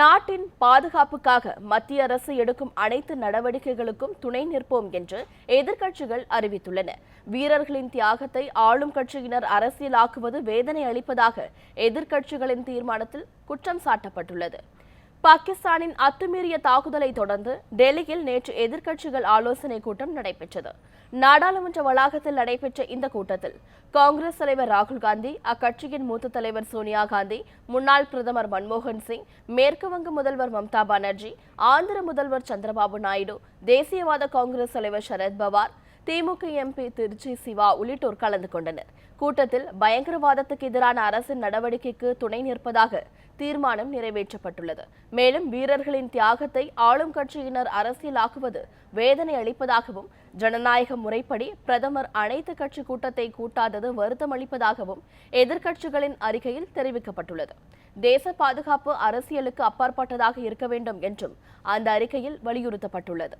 நாட்டின் பாதுகாப்புக்காக மத்திய அரசு எடுக்கும் அனைத்து நடவடிக்கைகளுக்கும் துணை நிற்போம் என்று எதிர்க்கட்சிகள் அறிவித்துள்ளன. வீரர்களின் தியாகத்தை ஆளும் கட்சியினர் அரசியலாக்குவது வேதனை அளிப்பதாக எதிர்க்கட்சிகளின் தீர்மானத்தில் குற்றம் சாட்டப்பட்டுள்ளது. பாகிஸ்தானின் அத்துமீறிய தாக்குதலை தொடர்ந்து டெல்லியில் நேற்று எதிர்க்கட்சிகள் ஆலோசனை கூட்டம் நடைபெற்றது. நாடாளுமன்ற வளாகத்தில் நடைபெற்ற இந்த கூட்டத்தில் காங்கிரஸ் தலைவர் ராகுல் காந்தி அக்கட்சியின் மூத்த தலைவர் சோனியா காந்தி முன்னாள் பிரதமர் மன்மோகன் சிங் மேற்கு வங்க முதல்வர் மம்தா பானர்ஜி ஆந்திர முதல்வர் சந்திரபாபு நாயுடு தேசியவாத காங்கிரஸ் தலைவர் சரத் பவார் திமுக எம்பி திருச்சி சிவா உள்ளிட்டோர் கலந்து கொண்டனர். கூட்டத்தில் பயங்கரவாதத்துக்கு எதிரான அரசின் நடவடிக்கைக்கு துணை நிற்பதாக தீர்மானம் நிறைவேற்றப்பட்டுள்ளது. மேலும் வீரர்களின் தியாகத்தை ஆளும் கட்சியினர் அரசியலாக்குவது வேதனை அளிப்பதாகவும் ஜனநாயக முறைப்படி பிரதமர் அனைத்து கட்சி கூட்டத்தை கூட்டாதது வருத்தம் அளிப்பதாகவும் எதிர்க்கட்சிகளின் அறிக்கையில் தெரிவிக்கப்பட்டுள்ளது. தேச பாதுகாப்பு அரசியலுக்கு அப்பாற்பட்டதாக இருக்க வேண்டும் என்றும் அந்த அறிக்கையில் வலியுறுத்தப்பட்டுள்ளது.